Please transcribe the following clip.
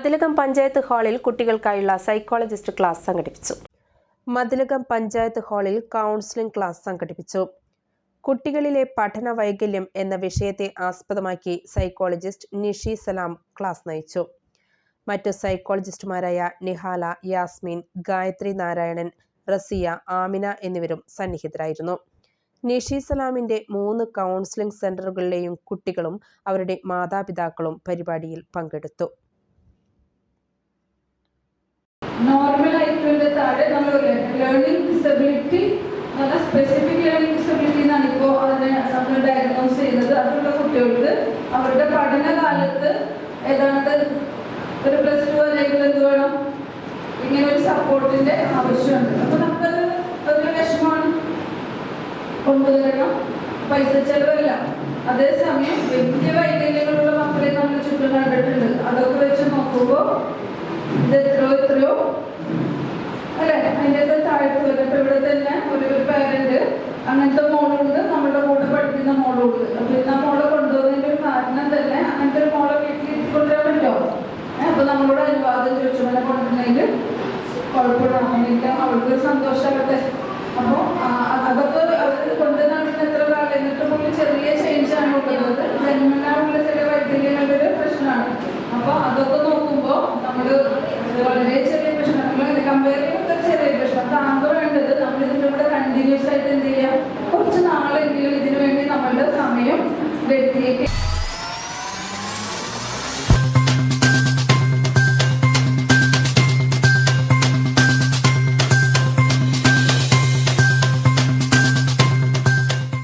മതിലകം പഞ്ചായത്ത് ഹാളിൽ കുട്ടികൾക്കായുള്ള psychologist class സംഘടിപ്പിച്ചു. മതിലകം പഞ്ചായത്ത് ഹാളിൽ കൗൺസിലിംഗ് ക്ലാസ് സംഘടിപ്പിച്ചു. കുട്ടികളിലെ പഠന വൈകല്യം എന്ന വിഷയത്തെ ആസ്പദമാക്കി സൈക്കോളജിസ്റ്റ് നിഷി സലാം ക്ലാസ് നയിച്ചു. മറ്റു സൈക്കോളജിസ്റ്റുമാരായ നിഹാല യാസ്മിൻ ഗായത്രി നാരായണൻ റസിയ ആമിന എന്നിവരും സന്നിഹിതരായിരുന്നു. നിഷി സലാമിന്റെ മൂന്ന് കൗൺസിലിംഗ് സെന്ററുകളിലെയും കുട്ടികളും അവരുടെ മാതാപിതാക്കളും പരിപാടിയിൽ പങ്കെടുത്തു. നോർമൽ ആയിട്ടുള്ള താഴെ നമ്മൾ ലേണിംഗ് ഡിസബിലിറ്റി നല്ല സ്പെസിഫിക് ലേണിംഗ് ഡിസബിലിറ്റി എന്നാണ് ഇപ്പോൾ അതിനെ നമ്മൾ ഡയഗ്നോസ് ചെയ്യുന്നത്. അതുള്ള കുട്ടികൾക്ക് അവരുടെ പഠനകാലത്ത് ഏതാണ്ട് ഒരു പ്ലസ് ടു അല്ലെങ്കിൽ എന്ത് വേണം? ഇങ്ങനെ ഒരു സപ്പോർട്ടിന്റെ ആവശ്യമുണ്ട്. അപ്പൊ നമുക്കത് ഒരു വിഷമമാണ്. കൊണ്ടുവരണം. പൈസ ചെലവില്ല. അതേസമയം വലിയ വൈകല്യങ്ങളുള്ള മക്കളെ നമ്മൾ ചുറ്റും കണ്ടിട്ടുണ്ട്. അതൊക്കെ വെച്ച് നോക്കുമ്പോൾ എത്രയോ? അല്ലെ? അതിന്റെ താഴത്ത് ഇപ്പൊ ഇവിടെ തന്നെ ഒരു പാരന്റ് അങ്ങനത്തെ മോളുണ്ട്. നമ്മുടെ കൂടെ പഠിക്കുന്ന മോളുണ്ട്. അപ്പൊ ഇന്ന് ആ മോളെ കൊണ്ടുപോകുന്നതിന്റെ ഒരു കാരണം തന്നെ അങ്ങനത്തെ ഒരു മോളെ വീട്ടിൽ കൊണ്ടുവരാൻ പറ്റുമോ അപ്പൊ നമ്മളോട് അനുവാദം ചോദിച്ചു. കൊണ്ടുവരുന്നതിൽ കുഴപ്പമില്ല. അങ്ങനെയൊക്കെ അവൾക്ക് ഒരു വളരെ ചെറിയ പ്രശ്നം. അങ്ങനെ കമ്പയർ ചെയ്യുമ്പോൾ ചെറിയ പ്രശ്നം. താങ്കൾ വേണ്ടത് നമ്മൾ ഇതിന്റെ കൂടെ കണ്ടിന്യൂസ് ആയിട്ട് എന്ത് ചെയ്യാം കുറച്ച് നാളെങ്കിലും ഇതിനു വേണ്ടി നമ്മളുടെ സമയം വരുത്തിയേക്കാം